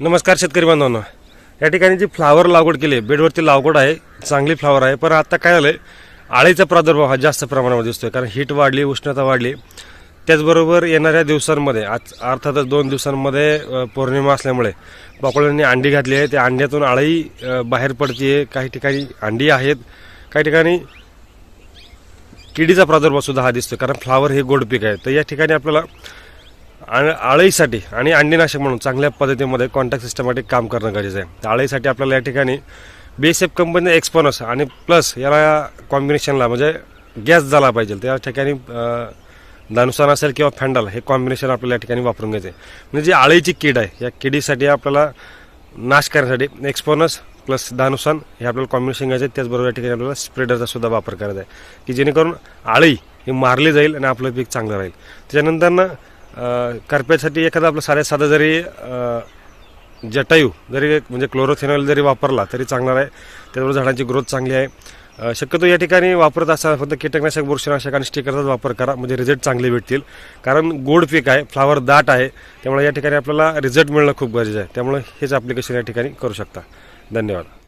नमस्कार शेतकरी बांधवांना. या ठिकाणी जी फ्लावर लागवड केली आहे बेडवरती लागवड आहे चांगली फ्लावर आहे पण आता काय झालंय आळीचा प्रादुर्भाव हा जास्त प्रमाणामध्ये दिसतोय कारण हीट वाढली उष्णता वाढली. त्याचबरोबर येणाऱ्या दिवसांमध्ये आज अर्थातच दोन दिवसांमध्ये पौर्णिमा असल्यामुळे पाकोळ्यांनी अंडी घातली आहे. त्या अंड्यातून आळी बाहेर पडते काही ठिकाणी अंडी आहेत काही ठिकाणी किडीचा प्रादुर्भाव सुद्धा हा दिसतोय कारण फ्लावर हे गोड पीक आहे. तर या ठिकाणी आपल्याला आणि आळईसाठी आणि अंडीनाशक म्हणून चांगल्या पद्धतीमध्ये कॉन्टॅक्ट सिस्टमॅटिक काम करणं गरजेचं आहे. तर आळईसाठी आपल्याला या ठिकाणी बीएसएफ कंपनी एक्सपोनस आणि प्लस याला कॉम्बिनेशनला म्हणजे गॅस झाला पाहिजे. त्या ठिकाणी दानुसान असेल किंवा फॅन्डल हे कॉम्बिनेशन आपल्याला या ठिकाणी वापरून घ्यायचं आहे. म्हणजे जी आळीची कीड आहे या किडीसाठी आपल्याला नाश करण्यासाठी एक्सपोनस प्लस दानुसान हे आपल्याला कॉम्बिनेशन घ्यायचं आहे. त्याचबरोबर या ठिकाणी आपल्याला स्प्रेडरचा सुद्धा वापर करायचा आहे. की जेणेकरून आळी ही मारली जाईल आणि आपलं पीक चांगलं राहील. त्याच्यानंतरनं करप्यासाठी एखादा आपलं साध्या साधं जरी जटायू जरी म्हणजे क्लोरोथेनॉल जरी वापरला तरी चांगला आहे. त्यामुळे झाडांची ग्रोथ चांगली आहे. शक्यतो या ठिकाणी वापरत असताना फक्त कीटकनाशक बुरशीनाशक आणि स्टिकरचाच वापर करा म्हणजे रिझल्ट चांगले भेटतील. कारण गोड पीक आहे फ्लावर दाट आहे त्यामुळे या ठिकाणी आपल्याला रिझल्ट मिळणं खूप गरजेचं आहे. त्यामुळे हेच ॲप्लिकेशन या ठिकाणी करू शकता. धन्यवाद.